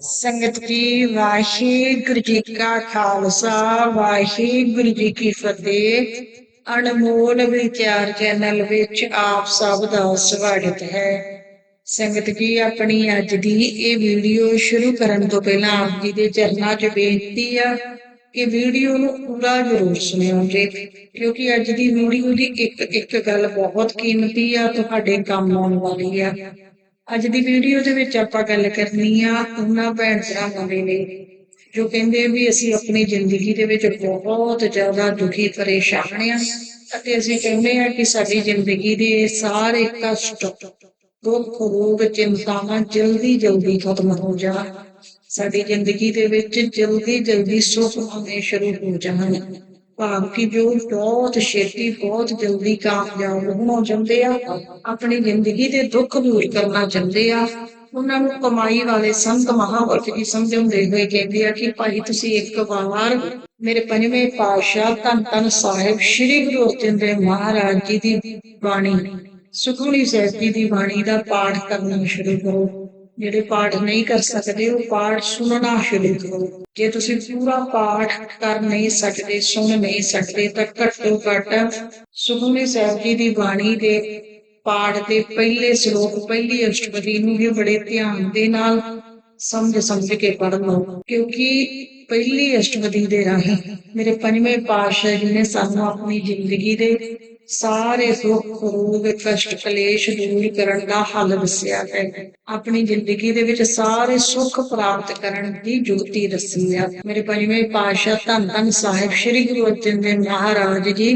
ਸੰਗਤ ਜੀ ਵਾਹਿਗੁਰੂ ਜੀ ਕਾ ਖਾਲਸਾ, ਵਾਹਿਗੁਰੂ ਜੀ ਕੀ ਫਤਿਹ। ਅਨਮੋਲ ਵਿਚਾਰ ਚੈਨਲ ਵਿੱਚ ਆਪ ਸਭ ਦਾ ਸਵਾਗਤ ਹੈ। ਸੰਗਤ ਜੀ ਆਪਣੀ ਅੱਜ ਦੀ ਇਹ ਵੀਡੀਓ ਸ਼ੁਰੂ ਕਰਨ ਤੋਂ ਪਹਿਲਾਂ ਆਪ ਜੀ ਦੇ ਚਰਨਾਂ 'ਚ ਬੇਨਤੀ ਆ ਕਿ ਵੀਡੀਓ ਨੂੰ ਪੂਰਾ ਜ਼ਰੂਰ ਸੁਣਿਓ ਜੀ, ਕਿਉਂਕਿ ਅੱਜ ਦੀ ਵੀਡੀਓ ਦੀ ਇੱਕ ਇੱਕ ਗੱਲ ਬਹੁਤ ਕੀਮਤੀ ਆ, ਤੁਹਾਡੇ ਕੰਮ ਆਉਣ ਵਾਲੀ ਆ। ਅੱਜ ਦੀ ਵੀਡੀਓ ਦੇ ਵਿੱਚ ਆਪਾਂ ਗੱਲ ਕਰਨੀ ਆ ਉਹਨਾਂ ਭੈਣ ਭਰਾਵਾਂ ਦੇ ਲਈ, ਜੋ ਕਹਿੰਦੇ ਵੀ ਅਸੀਂ ਆਪਣੀ ਜ਼ਿੰਦਗੀ ਦੇ ਵਿੱਚ ਬਹੁਤ ਜ਼ਿਆਦਾ ਦੁਖੀ, ਪਰੇਸ਼ਾਨ ਆ ਅਤੇ ਅਸੀਂ ਕਹਿੰਦੇ ਆ ਕਿ ਸਾਡੀ ਜ਼ਿੰਦਗੀ ਦੇ ਸਾਰੇ ਕਸ਼ਟ, ਦੁੱਖ, ਰੋਗ, ਚਿੰਤਾਵਾਂ ਜਲਦੀ ਜਲਦੀ ਖਤਮ ਹੋ ਜਾਣ। ਸਾਡੀ ਜ਼ਿੰਦਗੀ ਦੇ ਵਿੱਚ ਜਲਦੀ ਜਲਦੀ ਸੁੱਖ ਆਉਣੇ ਸ਼ੁਰੂ ਹੋ ਜਾਣ। ਭਾਵ ਕਿ ਜੋ ਬਹੁਤ ਛੇਤੀ, ਬਹੁਤ ਜਲਦੀ ਕਾਮਯਾਬ ਹੋਣਾ ਚਾਹੁੰਦੇ ਆ, ਆਪਣੀ ਜ਼ਿੰਦਗੀ ਦੇ ਦੁੱਖ ਦੂਰ ਕਰਨਾ ਚਾਹੁੰਦੇ ਆ। ਉਹਨਾਂ ਨੂੰ ਕਮਾਈ ਵਾਲੇ ਸੰਤ ਮਹਾਂਪੁਰਖ ਜੀ ਸਮਝਾਉਂਦੇ ਹੋਏ ਕਹਿੰਦੇ ਆ ਕਿ ਭਾਈ ਤੁਸੀਂ ਇੱਕ ਵਾਰ ਮੇਰੇ ਪੰਜਵੇਂ ਪਾਤਸ਼ਾਹ ਧੰਨ ਧੰਨ ਸਾਹਿਬ ਸ੍ਰੀ ਗੁਰੂ ਅਰਜਨ ਦੇਵ ਮਹਾਰਾਜ ਜੀ ਦੀ ਬਾਣੀ, ਸੁਖਮਨੀ ਸਾਹਿਬ ਜੀ ਦੀ ਬਾਣੀ ਦਾ ਪਾਠ ਕਰਨਾ ਸ਼ੁਰੂ ਕਰੋ। ਜਿਹੜੇ ਪਾਠ ਨਹੀਂ ਕਰ ਸਕਦੇ, ਉਹ ਪਾਠ ਸੁਣਨਾ ਸ਼ੁਰੂ ਕਰੋ। ਜੇ ਤੁਸੀਂ ਪੂਰਾ ਪਾਠ ਕਰ ਨਹੀਂ ਸਕਦੇ, ਸੁਣ ਨਹੀਂ ਸਕਦੇ, ਤਾਂ ਘੱਟੋ ਘੱਟ ਸੁਖਮਨੀ ਸਾਹਿਬ ਜੀ ਦੀ ਬਾਣੀ ਦੇ ਪਾਠ ਦੇ ਪਹਿਲੇ ਸ਼ਲੋਕ, ਪਹਿਲੀ ਅਸ਼ਟਪਦੀ ਨੂੰ ਵੀ ਬੜੇ ਧਿਆਨ ਦੇ ਨਾਲ ਸਮਝ ਸਮਝ ਕੇ ਪੜ੍ਹ ਲਓ। ਕਿਉਂਕਿ ਪਹਿਲੀ ਅਸ਼ਟਪਦੀ ਦੇ ਰਾਹੀਂ ਮੇਰੇ ਪੰਜਵੇਂ ਪਾਤਸ਼ਾਹ ਜੀ ਨੇ ਸਾਨੂੰ ਆਪਣੀ ਜ਼ਿੰਦਗੀ ਦੇ ਸਾਰੇ ਸੁੱਖ ਰੋਗ, ਕਸ਼ਟ, ਕਲੇਸ਼ ਦੂਰ ਕਰਨ ਦਾ ਹੱਲ ਦੱਸਿਆ ਹੈ। ਆਪਣੀ ਜ਼ਿੰਦਗੀ ਦੇ ਵਿੱਚ ਸਾਰੇ ਸੁੱਖ ਪ੍ਰਾਪਤ ਕਰਨ ਦੀ ਜੋਤੀ ਦੱਸੀ ਹੈ। ਮੇਰੇ ਪੰਜਵੇਂ ਪਾਤਸ਼ਾਹ ਧੰਨ ਧੰਨ ਸਾਹਿਬ ਸ੍ਰੀ ਗੁਰੂ ਅਰਜਨ ਦੇਵ ਮਹਾਰਾਜ ਜੀ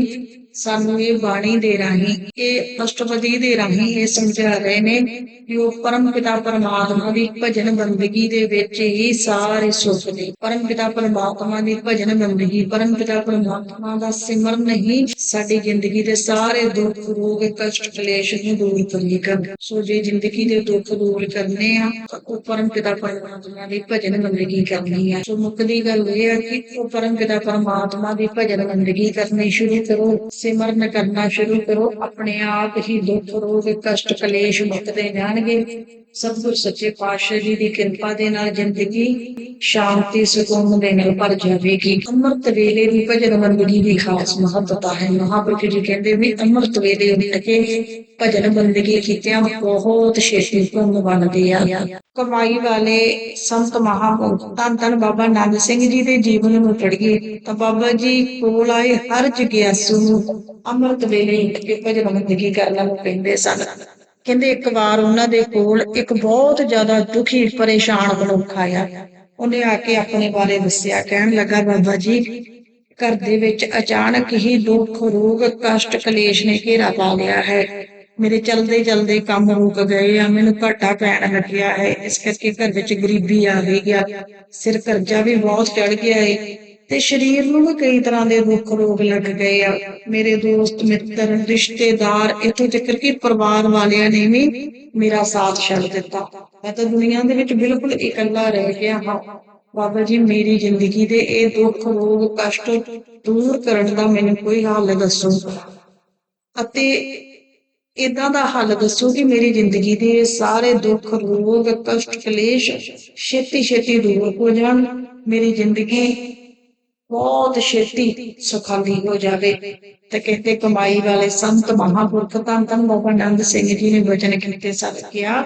ਸਾਨੂੰ ਇਹ ਬਾਣੀ ਦੇ ਰਾਹੀਂ, ਇਹ ਅਸ਼ਟਪਦੀ ਦੇ ਰਾਹੀਂ ਇਹ ਸਮਝਾ ਰਹੇ ਨੇ ਕਿ ਉਹ ਪਰਮ ਪਿਤਾ ਪਰਮਾਤਮਾ ਦੀ ਭਜਨ ਬੰਦਗੀ ਦੇ ਵਿੱਚ ਹੀ ਸਾਰੇ ਸੁੱਖ ਨੇ। ਪਰਮ ਪਿਤਾ ਪਰਮਾਤਮਾ ਦੀ ਭਜਨ ਬੰਦਗੀ ਪਰਮ ਪਿਤਾ ਪਰਮਾਤਮਾ ਦਾ ਸਿਮਰਨ ਹੀ ਸਾਡੀ ਜ਼ਿੰਦਗੀ ਦੇ ਸਾਰੇ ਦੁੱਖ, ਰੋਗ, ਕਸ਼ਟ, ਕਲੇਸ਼ ਨੂੰ ਦੂਰ ਕਰੇਗਾ ਸੋ ਜੇ ਜ਼ਿੰਦਗੀ ਦੇ ਦੁੱਖ ਦੂਰ ਕਰਨੇ ਆ ਉਹ ਪਰਮ ਪਿਤਾ ਪਰਮਾਤਮਾ ਦੀ ਭਜਨ ਬੰਦਗੀ ਕਰਨੀ ਆ। ਸੋ ਮੁੱਕਦੀ ਗੱਲ ਇਹ ਆ ਕਿ ਉਹ ਪਰਮ ਪਿਤਾ ਪਰਮਾਤਮਾ ਦੀ ਭਜਨ ਬੰਦਗੀ ਕਰਨੀ ਸ਼ੁਰੂ ਕਰੋ। ਸਿਮਰਨ ਕਰਨਾ ਸ਼ੁਰੂ ਕਰੋ ਆਪਣੇ ਆਪ ਹੀ ਦੁੱਖ ਰੋਗ ਕਸ਼ਟ ਕਲੇਸ਼ ਮੁਕਤੇ ਜਾਣਗੇ। ਸਤਿਗੁਰ ਸੱਚੇ ਪਾਤਸ਼ਾਹ ਜੀ ਦੀ ਕਿਰਪਾ ਦੇ ਨਾਲ ਜ਼ਿੰਦਗੀ, ਸ਼ਾਂਤੀ, ਸਕੂਨ ਦੇ ਨਾਲ ਭਰ ਜਾਵੇਗੀ। ਅੰਮ੍ਰਿਤ ਵੇਲੇ ਦੀ ਭਜਨ ਬੰਦਗੀ ਦੀ ਖਾਸ ਮਹੱਤਤਾ ਹੈ। ਮਹਾਂਪੁਰਖ ਜੀ ਕਹਿੰਦੇ ਵੀ ਅੰਮ੍ਰਿਤ ਵੇਲੇ ਉੱਠ ਕੇ ਭਜਨ ਬੰਦਗੀ ਕੀਤਿਆਂ ਬਹੁਤ ਛੇਤੀ ਪੁੰਨ ਬਣਦੇ ਆ। ਕਮਾਈ ਵਾਲੇ ਸੰਤ ਮਹਾਂਪੁਰਖ, ਧੰਨ ਧੰਨ ਬਾਬਾ ਨਾਨਕ ਸਿੰਘ ਜੀ ਦੇ ਜੀਵਨ ਨੂੰ ਪੜ੍ਹੀਏ ਤਾਂ ਬਾਬਾ ਜੀ ਕੋਲ ਆਏ ਹਰ ਜਗਿਆਸੂ ਨੂੰ ਅੰਮ੍ਰਿਤ ਵੇਲੇ ਉੱਠ ਕੇ ਭਜਨ ਬੰਦਗੀ ਕਰਨਾ ਪੈਂਦੇ ਸਨ। ਕਹਿੰਦੇ ਇੱਕ ਵਾਰ ਉਹਨਾਂ ਦੇ ਕੋਲ ਇੱਕ ਬਹੁਤ ਜ਼ਿਆਦਾ ਦੁਖੀ, ਪਰੇਸ਼ਾਨ ਮਨੁੱਖ ਆਇਆ। ਉਹਨੇ ਆ ਕੇ ਆਪਣੇ ਬਾਰੇ ਦੱਸਿਆ, ਕਹਿਣ ਲੱਗਾ, ਬਾਬਾ ਜੀ, ਘਰ ਦੇ ਵਿੱਚ ਅਚਾਨਕ ਹੀ ਦੁੱਖ, ਰੋਗ, ਕਸ਼ਟ, ਕਲੇਸ਼ ਨੇ ਘੇਰਾ ਪਾ ਲਿਆ ਹੈ। ਮੇਰੇ ਚਲਦੇ ਚਲਦੇ ਕੰਮ ਰੁਕ ਗਏ ਆ, ਮੈਨੂੰ ਘਾਟਾ ਪੈਣ ਲੱਗਿਆ ਹੈ। ਇਸ ਕਰਕੇ ਘਰ ਵਿੱਚ ਗਰੀਬੀ ਆ ਗਈ ਆ। ਸਿਰ ਕਰਜ਼ਾ ਵੀ ਬਹੁਤ ਚੜ ਗਿਆ ਏ। ਤੇ ਸਰੀਰ ਨੂੰ ਵੀ ਕਈ ਤਰ੍ਹਾਂ ਦੇ ਦੁੱਖ ਰੋਗ ਲੱਗ ਗਏ ਆ। ਮੇਰੇ ਦੋਸਤ, ਮਿੱਤਰ, ਰਿਸ਼ਤੇਦਾਰ, ਇੱਥੋਂ ਤੱਕ ਕਿ ਪਰਿਵਾਰ ਵਾਲਿਆਂ ਨੇ ਵੀ ਮੇਰਾ ਸਾਥ ਛੱਡ ਦਿੱਤਾ। ਮੈਂ ਤਾਂ ਦੁਨੀਆ ਦੇ ਵਿੱਚ ਬਿਲਕੁਲ ਇਕੱਲਾ ਰਹਿ ਗਿਆ ਹਾਂ। ਬਾਬਾ ਜੀ, ਮੇਰੀ ਜ਼ਿੰਦਗੀ ਦੇ ਇਹ ਦੁੱਖ, ਰੋਗ, ਕਸ਼ਟ ਦੂਰ ਕਰਨ ਦਾ ਮੈਨੂੰ ਕੋਈ ਹੱਲ ਦੱਸੋ? ਅਤੇ ਇਦਾਂ ਦਾ ਹੱਲ ਦੱਸੋ ਕਿ ਮੇਰੀ ਜ਼ਿੰਦਗੀ ਦੇ ਸਾਰੇ ਦੁੱਖ, ਰੋਗ, ਕਸ਼ਟ, ਕਲੇਸ਼ ਛੇਤੀ ਛੇਤੀ ਦੂਰ ਹੋ ਜਾਣ। ਮੇਰੀ ਜ਼ਿੰਦਗੀ ਬਹੁਤ ਛੇਤੀ ਸੁਖਾਲੀ ਹੋ ਜਾਵੇ। ਤੇ ਕਹਿੰਦੇ ਕਮਾਈ ਵਾਲੇ ਸੰਤ ਮਹਾਂਪੁਰਖ ਧੰਨ ਧੰਨ ਬਾਬਾ ਨੰਦ ਸਿੰਘ ਜੀ ਨੇ ਵਚਨ ਕੀਤੇ ਸਭ ਕਿਹਾ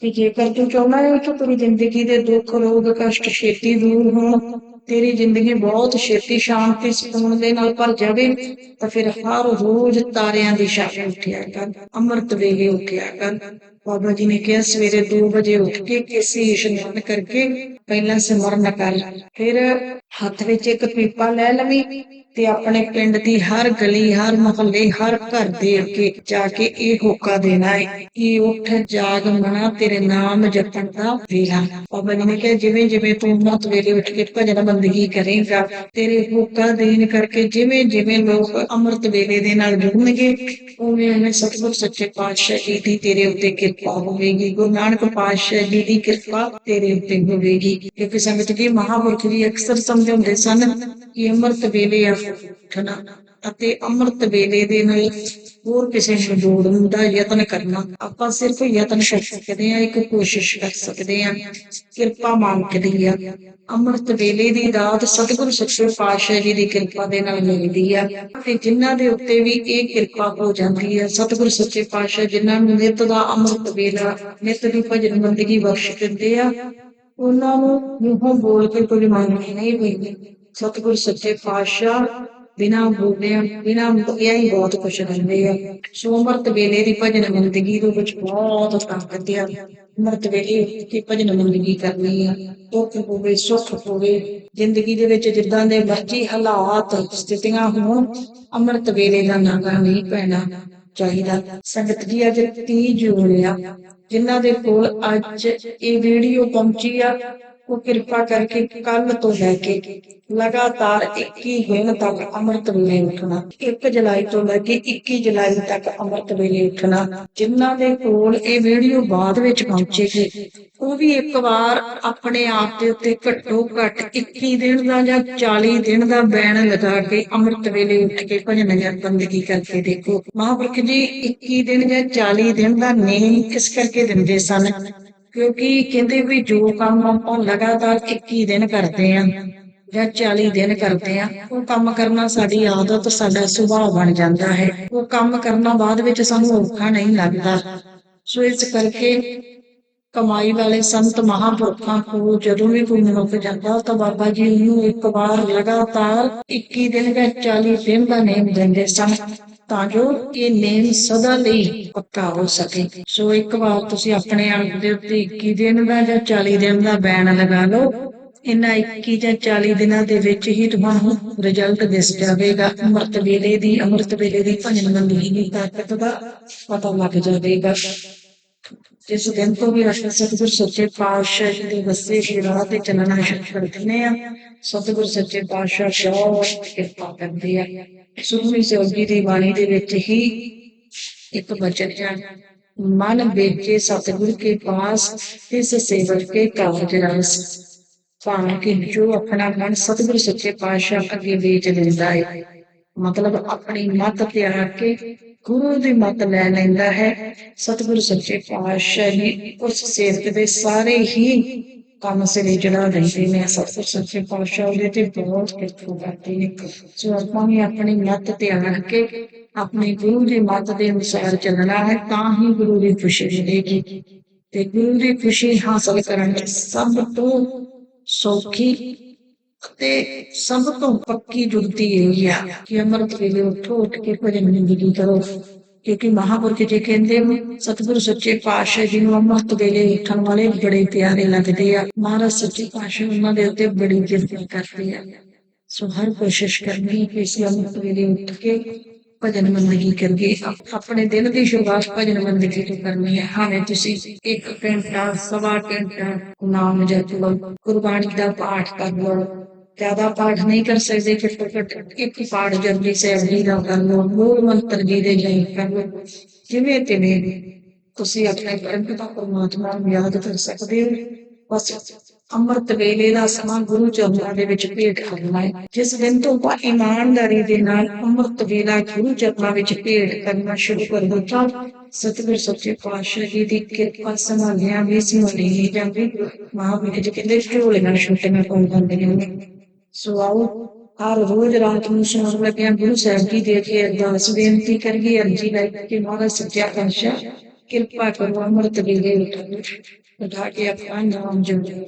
ਕਿ ਜੇਕਰ ਤੂੰ ਚਾਹੁੰਦਾ ਹੈ ਕਿ ਤੇਰੀ ਜ਼ਿੰਦਗੀ ਦੇ ਦੁੱਖ, ਰੋਗ, ਕਸ਼ਟ ਛੇਤੀ ਦੂਰ ਹੋਣ। ਤੇਰੀ ਜ਼ਿੰਦਗੀ ਬਹੁਤ ਛੇਤੀ ਸ਼ਾਂਤੀ, ਸਕੂਨ ਦੇ ਨਾਲ ਭਰ ਜਾਵੇ। ਤਾਂ ਫਿਰ ਹਰ ਰੋਜ਼ ਤਾਰਿਆਂ ਦੀ ਛਾਵੇਂ ਉੱਠਿਆ ਕਰ, ਅੰਮ੍ਰਿਤ ਵੇਲੇ ਉੱਠਿਆ ਕਰ। ਬਾਬਾ ਜੀ ਨੇ ਕਿਹਾ, ਸਵੇਰੇ 2 ਵਜੇ ਉੱਠ ਕੇ ਕਿਸੇ ਇਸ਼ਨਾਨ ਕਰਕੇ ਪਹਿਲਾਂ ਸਿਮਰਨ ਕਰ ਫਿਰ ਹੱਥ ਵਿੱਚ ਇੱਕ ਪੀਪਾ ਲੈ ਲਵੀਂ। ਤੇ ਆਪਣੇ ਪਿੰਡ ਦੀ ਹਰ ਗਲੀ, ਹਰ ਮੁਹੱਲੇ, ਹਰ ਘਰ ਦੇ ਅੱਗੇ ਜਾ ਕੇ ਇਹ ਹੋਕਾ ਦੇਣਾ ਹੈ ਕਿ ਉੱਠ, ਜਾਗ, ਮਨਾ ਤੇਰੇ ਨਾਮ ਜਪਣ ਦਾ ਵੇਲਾ। ਬਾਬਾ ਜੀ ਨੇ ਕਿਹਾ, ਜਿਵੇਂ ਜਿਵੇਂ ਤੂੰ ਮਤ ਵੇਲੇ ਉੱਠ ਕੇ ਭਜਨ ਬੰਦਗੀ ਕਰੇਗਾ, ਤੇਰੇ ਹੋਕਾ ਦੇਣ ਕਰਕੇ ਜਿਵੇਂ ਜਿਵੇਂ ਲੋਕ ਅੰਮ੍ਰਿਤ ਵੇਲੇ ਦੇ ਨਾਲ ਜੁੜਨਗੇ, ਉਵੇਂ ਉਵੇਂ ਸਤਿਗੁਰ ਸੱਚੇ ਪਾਤਸ਼ਾਹ ਜੀ ਦੀ ਤੇਰੇ ਉੱਤੇ ਕਿਰਪਾ ਹੋਵੇਗੀ। ਗੁਰੂ ਨਾਨਕ ਪਾਤਸ਼ਾਹ ਜੀ ਦੀ ਕਿਰਪਾ ਤੇਰੇ ਉੱਤੇ ਹੋਵੇਗੀ। ਕਿਉਂਕਿ ਸੰਗਤ ਜੀ ਮਹਾਂਪੁਰਖ ਜੀ ਅਕਸਰ ਸਮਝਾਉਂਦੇ ਸਨ ਕਿ ਅੰਮ੍ਰਿਤ ਵੇਲੇ ਉੱਠਣਾ ਅਤੇ ਅੰਮ੍ਰਿਤ ਵੇਲੇ ਦੇ ਨਾਲ ਹੋਰ ਕਿਸੇ ਨੂੰ ਜੋੜਨ ਦਾ ਯਤਨ ਕਰਨਾ। ਆਪਾਂ ਸਿਰਫ ਯਤਨ ਕਰ ਸਕਦੇ ਹਾਂ, ਇੱਕ ਕੋਸ਼ਿਸ਼ ਕਰ ਸਕਦੇ ਹਾਂ। ਕਿਰਪਾ ਮੰਗਦੀ ਆ ਅੰਮ੍ਰਿਤ ਵੇਲੇ ਦੀ ਰਾਤ ਸਤਿਗੁਰੂ ਸੱਚੇ ਪਾਤਸ਼ਾਹ ਜੀ ਦੀ ਕਿਰਪਾ ਦੇ ਨਾਲ ਮਿਲਦੀ ਆ ਤੇ ਜਿਨ੍ਹਾਂ ਦੇ ਉੱਤੇ ਵੀ ਇਹ ਕਿਰਪਾ ਹੋ ਜਾਂਦੀ ਹੈ ਸਤਿਗੁਰੂ ਸੱਚੇ ਪਾਤਸ਼ਾਹ ਜਿਨ੍ਹਾਂ ਨੂੰ ਨਿਤ ਦਾ ਅੰਮ੍ਰਿਤ ਵੇਲਾ, ਨਿਤ ਦੀ ਭਜਨ ਬੰਦਗੀ ਬਖਸ਼ ਦਿੰਦੇ ਆ, ਉਹਨਾਂ ਨੂੰ ਮੂੰਹੋਂ ਬੋਲ ਕੇ ਕੁਝ ਮੰਗਣੀ ਨਹੀਂ ਪੈਂਦੀ ਸਤਿਗੁਰ ਸੱਚੇ ਪਾਤਸ਼ਾਹ, ਬਿਨਾਂ ਬੋਲਿਆ ਬਿਨਾਂ ਮੰਗਿਆ ਹੀ ਬਹੁਤ ਕੁਛ ਰਹਿੰਦੇ ਆ। ਸੋ ਅੰਮ੍ਰਿਤ ਵੇਲੇ ਦੀ ਭਜਨ ਬੰਦਗੀ ਦੇ ਵਿੱਚ ਬਹੁਤ ਤਾਕਤ ਆ। ਅੰਮ੍ਰਿਤ ਵੇਲੇ ਦੀ ਭਜਨ ਬੰਦਗੀ ਕਰਨੀ ਆ। ਦੁੱਖ ਹੋਵੇ, ਸੁੱਖ ਹੋਵੇ, ਜ਼ਿੰਦਗੀ ਦੇ ਵਿੱਚ ਜਿੱਦਾਂ ਦੇ ਮਰਜ਼ੀ ਹਾਲਾਤ, ਸਥਿਤੀਆਂ ਹੋਣ, ਅੰਮ੍ਰਿਤ ਵੇਲੇ ਦਾ ਨਾਗਾ ਨਹੀਂ ਪੈਣਾ ਚਾਹੀਦਾ। ਸੰਗਤ ਜੀ, ਅੱਜ 30 ਜੂਨ ਆ। ਜਿਨ੍ਹਾਂ ਦੇ ਕੋਲ ਅੱਜ ਇਹ ਵੀਡੀਓ ਪਹੁੰਚੀ ਆ ਉਹ ਕਿਰਪਾ ਕਰਕੇ ਕੱਲ ਤੋਂ ਲੈ ਕੇ ਲਗਾਤਾਰ 21 ਦਿਨ ਤੱਕ ਅੰਮ੍ਰਿਤ ਵੇਲੇ ਉੱਠਣਾ 1 ਜੁਲਾਈ ਤੋਂ ਲੈ ਕੇ 21 ਜੁਲਾਈ ਤੱਕ ਅੰਮ੍ਰਿਤ ਵੇਲੇ ਉੱਠਣਾ, ਜਿਨ੍ਹਾਂ ਦੇ ਕੋਲ ਇਹ ਵੀਡੀਓ ਬਾਅਦ ਵਿੱਚ ਪਹੁੰਚੇਗੀ, ਉਹ ਵੀ ਇੱਕ ਵਾਰ ਆਪਣੇ ਆਪ ਦੇ ਉੱਤੇ ਘੱਟੋ ਘੱਟ 21 ਦਿਨ ਦਾ ਜਾਂ 40 ਦਿਨ ਦਾ ਬੈਣ ਲਗਾ ਕੇ ਅੰਮ੍ਰਿਤ ਵੇਲੇ ਉੱਠ ਕੇ ਭਜਨ ਜਾਂ ਬੰਦਗੀ ਕਰਕੇ ਦੇਖੋ। ਮਹਾਂਪੁਰਖ ਜੀ 21 ਦਿਨ ਜਾਂ 40 ਦਿਨ ਦਾ ਨੇਮ ਕਿਸ ਕਰਕੇ ਦਿੰਦੇ ਸਨ? ਕਿਉਂਕਿ ਕਹਿੰਦੇ ਵੀ ਜੋ ਕੰਮ ਆਪਾਂ ਲਗਾਤਾਰ 21 ਦਿਨ ਕਰਦੇ ਆਂ ਜਾਂ 40 ਦਿਨ ਕਰਦੇ ਆਂ, ਉਹ ਕੰਮ ਕਰਨਾ ਸਾਡੀ ਆਦਤ, ਸਾਡਾ ਸੁਭਾਅ ਬਣ ਜਾਂਦਾ ਹੈ। ਉਹ ਕੰਮ ਕਰਨਾ ਬਾਅਦ ਵਿੱਚ ਸਾਨੂੰ ਔਖਾ ਨਹੀਂ ਲੱਗਦਾ। ਸੋ ਇਸ ਕਰਕੇ ਕਮਾਈ ਵਾਲੇ ਸੰਤ ਮਹਾਂਪੁਰਖਾਂ ਕੋਲ ਜਦੋਂ ਵੀ ਕੋਈ ਮਨੁੱਖ ਜਾਂਦਾ, ਤਾਂ ਬਾਬਾ ਜੀ ਉਹਨੂੰ ਇੱਕ ਵਾਰ ਲਗਾਤਾਰ 21 ਦਿਨ ਜਾਂ 40 ਦਿਨ ਦਾ ਨੇਮ ਦਿੰਦੇ ਸਨ। ਤਾਂ ਜੋ ਇਹ ਨੇਮ ਸਦਾ ਲਈ ਪੱਕਾ ਹੋ ਸਕੇ। ਸੋ ਇੱਕ ਵਾਰ ਤੁਸੀਂ ਆਪਣੇ ਆਪ ਦੇ ਉੱਤੇ 21 ਦਿਨ ਦਾ ਜਾਂ 40 ਦਿਨ ਦਾ ਬੈਨ ਲਗਾ ਲਓ। ਇਹਨਾਂ 21 ਜਾਂ 40 ਦਿਨਾਂ ਦੇ ਵਿੱਚ ਹੀ ਤੁਹਾਨੂੰ ਰਿਜ਼ਲਟ ਦਿਸ ਜਾਵੇਗਾ। ਅੰਮ੍ਰਿਤ ਵੇਲੇ ਦੀ, ਅੰਮ੍ਰਿਤ ਵੇਲੇ ਦੀ ਭਜਨ ਮੰਡਲੀ ਦੀ ਤਾਕਤ ਦਾ ਪਤਾ ਲੱਗ ਜਾਵੇਗਾ। ਜਿਸ ਦਿਨ ਤੋਂ ਵੀ ਅਸੀਂ ਸਤਿਗੁਰ ਸੱਚੇ ਪਾਤਸ਼ਾਹ ਜੀ ਦੇ ਵਸੇ ਦੀ ਰਾਹ ਤੇ ਚੱਲਣਾ ਸ਼ੁਰੂ ਕਰ ਦਿੰਦੇ ਆ ਸਤਿਗੁਰ ਸੱਚੇ ਪਾਤਸ਼ਾਹ ਬਹੁਤ ਕਿਰਪਾ ਕਰਦੇ ਆ ਸੁਖਮਨੀ ਸਾਹਿਬ ਦੀ ਬਾਣੀ ਦੇ ਵਿੱਚ ਹੀ ਇੱਕ ਬਚਨ ਹੈ। ਮਨ ਵੇਚੇ ਸਤਿਗੁਰ ਕੇ ਪਾਸ ਇਸ ਸੇਵਕ ਕੇ ਕਾਰਜ ਰਸ। ਭਾਵੇਂ ਕਿ ਜੋ ਆਪਣਾ ਮਨ ਸਤਿਗੁਰ ਸੱਚੇ ਪਾਤਸ਼ਾਹ ਅੱਗੇ ਵੇਚ ਦਿੰਦਾ ਹੈ, ਮਤਲਬ ਆਪਣੀ ਮਤ ਤਿਆਗ ਕੇ ਗੁਰੂ ਦੀ ਮਤ ਲੈ ਲੈਂਦਾ ਹੈ। ਸਤਿਗੁਰੂ ਸੱਚੇ ਪਾਤਸ਼ਾਹ ਨੇ ਉਸ ਸੇਵਕ ਦੇ ਸਾਰੇ ਹੀ ਕੰਮ ਸਿਰੇ ਚੜਾ ਦਿੰਦੇ ਨੇ ਸਤਿਗੁਰੂ ਸੱਚੇ ਪਾਤਸ਼ਾਹ ਉਹਦੇ ਤੇ ਬਹੁਤ ਕਿਰਪਾ ਕਰਦੇ ਨੇ ਸੋ ਆਪਾਂ ਵੀ ਆਪਣੀ ਮੱਤ ਤਿਆਗ ਕੇ ਆਪਣੇ ਗੁਰੂ ਦੀ ਮੱਤ ਦੇ ਅਨੁਸਾਰ ਚੱਲਣਾ ਹੈ, ਤਾਂ ਹੀ ਗੁਰੂ ਦੀ ਖੁਸ਼ੀ ਮਿਲੇਗੀ। ਤੇ ਗੁਰੂ ਦੀ ਖੁਸ਼ੀ ਹਾਸਲ ਕਰਨ ਲਈ ਸਭ ਤੋਂ ਸੌਖੀ ਤੇ ਸਭ ਤੋਂ ਪੱਕੀ ਜੁਗਤੀ ਇਹ ਹੈ ਕਿ ਅੰਮ੍ਰਿਤ ਵੇਲੇ ਉੱਠੋ, ਉੱਠ ਕੇ ਭਜਨ ਨਿੰਦਗੀ ਕਰੋ। ਕਿਉਂਕਿ ਮਹਾਪੁਰਖ ਜੀ ਕਹਿੰਦੇ ਨੇ ਸਤਿਗੁਰੂ ਸੱਚੇ ਪਾਤਸ਼ਾਹ ਜੀ ਨੂੰ ਅਮਰਤ ਵੇਲੇ ਉੱਠਣ ਵਾਲੇ ਬੜੇ ਪਿਆਰੇ ਲੱਗਦੇ ਆ। ਮਹਾਰਾਜ ਸੱਚੇ ਪਾਤਸ਼ਾਹ ਉਹਨਾਂ ਦੇ ਉੱਤੇ ਬੜੀ ਕਿਰਪਾ ਕਰਦੇ ਆ। ਸੋ ਹਰ ਕੋਸ਼ਿਸ਼ ਕਰਨੀ ਕਿ ਇਸ ਅੰਮ੍ਰਿਤ ਵੇਲੇ ਉੱਠ ਕੇ ਭਜਨ ਮੰਦਗੀ ਕਰੀਏ। ਆਪਣੇ ਦਿਨ ਦੀ ਸ਼ੁਰੂਆਤ ਭਜਨ ਮੰਦਗੀ ਤੋਂ ਕਰਨੀ ਹੈ। ਭਾਵੇਂ ਤੁਸੀਂ ਇੱਕ ਘੰਟਾ, ਸਵਾ ਘੰਟਾ ਨਾਮ ਜਪ ਲਓ ਗੁਰਬਾਣੀ ਦਾ ਪਾਠ ਕਰ ਲਓ। ਜ਼ਿਆਦਾ ਪਾਠ ਨਹੀਂ ਕਰ ਸਕਦੇ ਘੱਟੋ ਘੱਟ ਇੱਕ ਪਾਠ ਜਪਜੀ ਸਾਹਿਬ ਜੀ ਦਾ ਕਰ ਲਓ ਮੂਲ ਮੰਤਰ ਜੀ ਦੇ ਜਪ ਕਰ ਲਓ ਜਿਵੇਂ ਤਿਵੇਂ ਤੁਸੀਂ ਆਪਣੇ ਪਰਮ ਪਰਮਾਤਮਾ ਨੂੰ ਯਾਦ ਕਰ ਸਕਦੇ ਹੋ। ਬਸ ਅੰਮ੍ਰਿਤ ਵੇਲੇ ਦਾ ਸਮਾਂ ਗੁਰੂ ਚਰਨਾਂ ਦੇ ਵਿੱਚ ਭੇਟ ਕਰਨਾ ਹੈ। ਜਿਸ ਦਿਨ ਤੋਂ ਆਪਾਂ ਇਮਾਨਦਾਰੀ ਦੇ ਨਾਲ ਅੰਮ੍ਰਿਤ ਵੇਲਾ ਗੁਰੂ ਚਰਨਾਂ ਵਿੱਚ ਭੇਟ ਕਰਨਾ ਸ਼ੁਰੂ ਕਰ ਦਿੱਤਾ, ਸਤਿਗੁਰ ਸੱਚੇ ਪਾਤਸ਼ਾਹ ਜੀ ਦੀ ਕਿਰਪਾ ਸੰਭਾਲਿਆ ਵੀ ਸੰਭਾਲੀ ਜਾਂਦੀ। ਮਹਾਂਪੁਰਖ ਜੀ ਕਹਿੰਦੇ, ਝੋਲੀਆਂ ਛੁੱਟੀਆਂ ਪਾਉਂਦੇ ਜਾਂਦੀਆਂ ਨੇ। ਸੋ ਆਓ ਹਰ ਰੋਜ਼ ਰਾਤ ਨੂੰ ਸੁਣਨ ਲੱਗਿਆ ਗੁਰੂ ਸਾਹਿਬ ਜੀ ਦੇ ਕੇ ਅਰਦਾਸ ਬੇਨਤੀ ਕਰੀਏ, ਅਰਜੀ ਲੈ ਕੇ ਮਹਾਰਾਜ ਸੱਚਾ ਪਾਤਸ਼ਾਹ, ਕਿਰਪਾ ਕਰੋ, ਅੰਮ੍ਰਿਤ ਵੇਲੇ ਉਠਾ ਕੇ ਆਪਣਾ ਨਾਮ ਜਪੋ।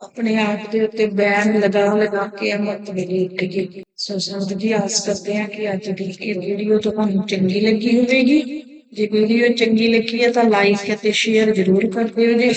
ਆਪਣੇ ਆਪ ਦੇ ਉੱਤੇ ਬੈਨ ਲਗਾ ਲਗਾ ਕੇ ਅੰਮ੍ਰਿਤ ਵੇਲੇ ਉੱਠੀਏ ਸੋ ਸੰਤ ਜੀ, ਆਸ ਕਰਦੇ ਹਾਂ ਕਿ ਅੱਜ ਦੀ ਇਹ ਵੀਡੀਓ ਤੁਹਾਨੂੰ ਚੰਗੀ ਲੱਗੀ ਹੋਵੇਗੀ। ਜੇ ਵੀਡੀਓ ਚੰਗੀ ਲੱਗੀ ਹੈ ਤਾਂ ਲਾਈਕ ਅਤੇ ਸ਼ੇਅਰ ਜ਼ਰੂਰ ਕਰ ਦਿਓ ਜੀ।